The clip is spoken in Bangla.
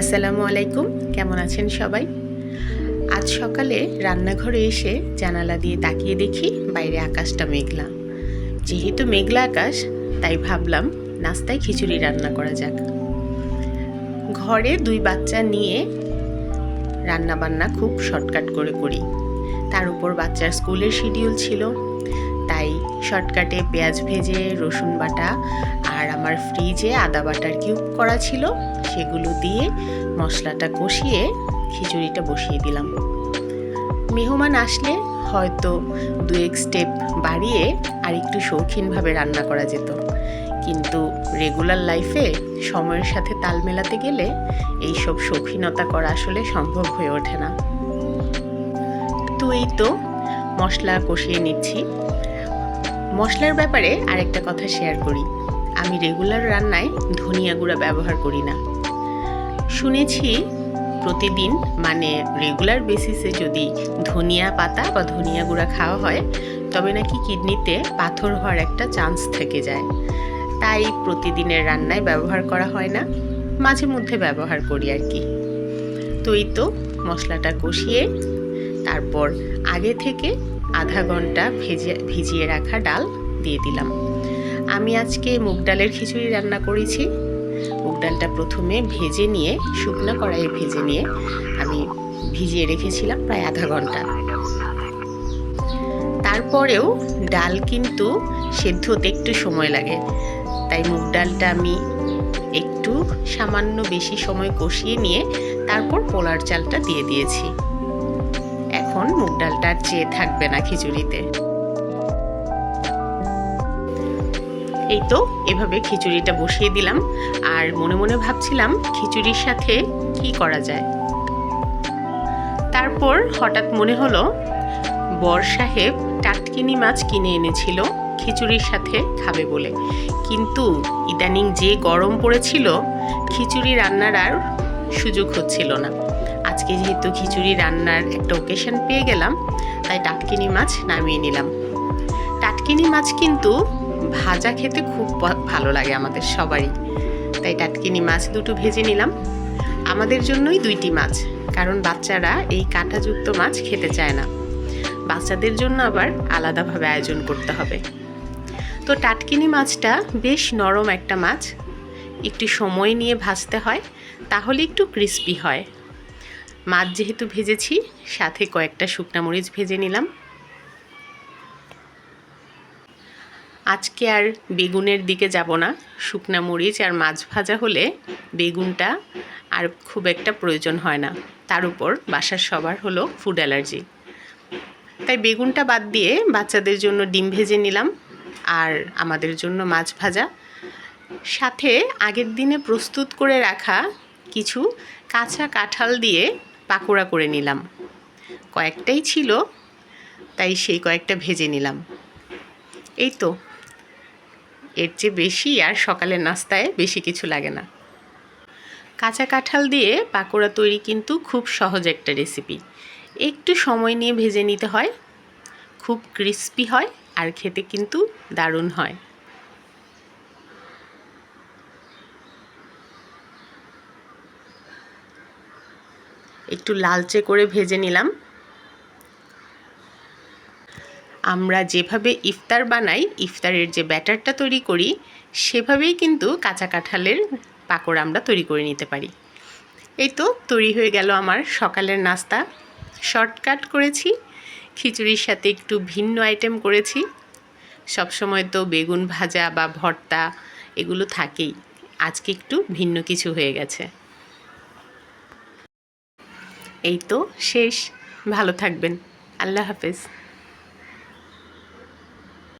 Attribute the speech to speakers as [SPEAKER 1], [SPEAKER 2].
[SPEAKER 1] আসসালামু আলাইকুম, কেমন আছেন সবাই? আজ সকালে রান্নাঘরে এসে জানালা দিয়ে তাকিয়ে দেখি বাইরে আকাশটা মেঘলা। যেহেতু মেঘলা আকাশ, তাই ভাবলাম নাস্তায় খিচুড়ি রান্না করা যাক। ঘরে দুই বাচ্চা নিয়ে রান্না বান্না খুব শর্টকাট করে করি। তার উপর বাচ্চার স্কুলের শিডিউল ছিল। তাই শর্টকাটে পেঁয়াজ ভেজে, রসুন বাটা আর আমার ফ্রিজে আদা বাটার কিউব করা ছিল। সেগুলো দিয়ে মশলাটা কষিয়ে খিচুড়িটা বসিয়ে দিলাম। মেহমান আসলে হয়তো দু এক স্টেপ বাড়িয়ে আর একটু শৌখিনভাবে রান্না করা যেত। কিন্তু রেগুলার লাইফে সময়ের সাথে তাল মেলাতে গেলে এইসব শৌখিনতা করা আসলে সম্ভব হয়ে ওঠে না। তো এই তো মশলা কষিয়ে নিচ্ছি। মশলার ব্যাপারে আরেকটা কথা শেয়ার করি। আমি রেগুলার রান্নায় ধনিয়া গুঁড়া ব্যবহার করি না। শুনেছি প্রতিদিন মানে রেগুলার বেসিসে যদি ধনিয়া পাতা বা ধনিয়া গুঁড়া খাওয়া হয়, তবে নাকি কিডনিতে পাথর হওয়ার একটা চান্স থেকে যায়। তাই প্রতিদিনের রান্নায় ব্যবহার করা হয় না, মাঝে মধ্যে ব্যবহার করি আর কি। তো এই তো মশলাটা কষিয়ে, তারপর আগে থেকে আধা ঘণ্টা ভেজে, ভিজিয়ে রাখা ডাল দিয়ে দিলাম। আমি আজকে মুগ ডালের খিচুড়ি রান্না করেছি। মুগ ডালটা প্রথমে ভেজে নিয়ে, শুকনো কড়াইয়ে ভেজে নিয়ে আমি ভিজিয়ে রেখেছিলাম প্রায় আধা ঘণ্টা। তারপরেও ডাল কিন্তু সেদ্ধ হতে একটু সময় লাগে। তাই মুগ ডালটা আমি একটু সামান্য বেশি সময় কষিয়ে নিয়ে তারপর পোলার চালটা দিয়ে দিয়েছি। এখন মুগ ডালটা চেয়ে থাকবে না খিচুড়িতে। এই তো, এভাবে খিচুড়িটা বসিয়ে দিলাম। আর মনে মনে ভাবছিলাম খিচুড়ির সাথে কি করা যায়। তারপর হঠাৎ মনে হলো, বর সাহেব টাটকিনি মাছ কিনে এনেছিল, খিচুড়ির সাথে খাবে বলে। কিন্তু ইদানিং যে গরম পড়েছিল, খিচুড়ি রান্নার আর সুযোগ হচ্ছিল না। আজকে যেহেতু খিচুড়ি রান্নার একটা ওকেশন পেয়ে গেলাম, তাই টাটকিনি মাছ নামিয়ে নিলাম। টাটকিনি মাছ কিন্তু ভাজা খেতে খুব ভালো লাগে আমাদের সবারই। তাই টাটকিনি মাছ দুটো ভেজে নিলাম। আমাদের জন্যই দুইটি মাছ, কারণ বাচ্চারা এই কাঁটাযুক্ত মাছ খেতে চায় না। বাচ্চাদের জন্য আবার আলাদাভাবে আয়োজন করতে হবে। তো টাটকিনি মাছটা বেশ নরম একটা মাছ। একটু সময় নিয়ে ভাজতে হয়, তাহলে একটু ক্রিস্পি হয়। মাছ যেহেতু ভেজেছি, সাথে কয়েকটা শুকনা মরিচ ভেজে নিলাম। আজকে আর বেগুনের দিকে যাব না। শুকনা মরিচ আর মাছ ভাজা হলে বেগুনটা আর খুব একটা প্রয়োজন হয় না। তার উপর বাসার সবার হলো ফুড অ্যালার্জি তাই বেগুনটা বাদ দিয়ে বাচ্চাদের জন্য ডিম ভেজে নিলাম আর আমাদের জন্য মাছ ভাজা। সাথে আগের দিনে প্রস্তুত করে রাখা কিছু কাঁচা কাঁঠাল দিয়ে পাকোড়া করে নিলাম। কয়েকটাই ছিল, তাই সেই কয়েকটা ভেজে নিলাম। এই তো, এর চেয়ে বেশি আর সকালের নাস্তায় বেশি কিছু লাগে না। কাঁচা কাঁঠাল দিয়ে পাকোড়া তৈরি কিন্তু খুব সহজ একটা রেসিপি। একটু সময় নিয়ে ভেজে নিতে হয়, খুব ক্রিস্পি হয় আর খেতে কিন্তু দারুণ হয়। একটু লালচে করে ভেজে নিলাম। আমরা যেভাবে ইফতার বানাই, ইফতারের যে ব্যাটারটা তৈরি করি, সেভাবেই কিন্তু কাঁচা কাঁঠালের পাকোড়া আমরা তৈরি করে নিতে পারি। এই তো তৈরি হয়ে গেল আমার সকালের নাস্তা। শর্টকাট করেছি, খিচুড়ির সাথে একটু ভিন্ন আইটেম করেছি। সবসময় তো বেগুন ভাজা বা ভর্তা এগুলো থাকেই, আজকে একটু ভিন্ন কিছু হয়ে গেছে। এই তো শেষ। ভালো থাকবেন। আল্লাহ হাফেজ।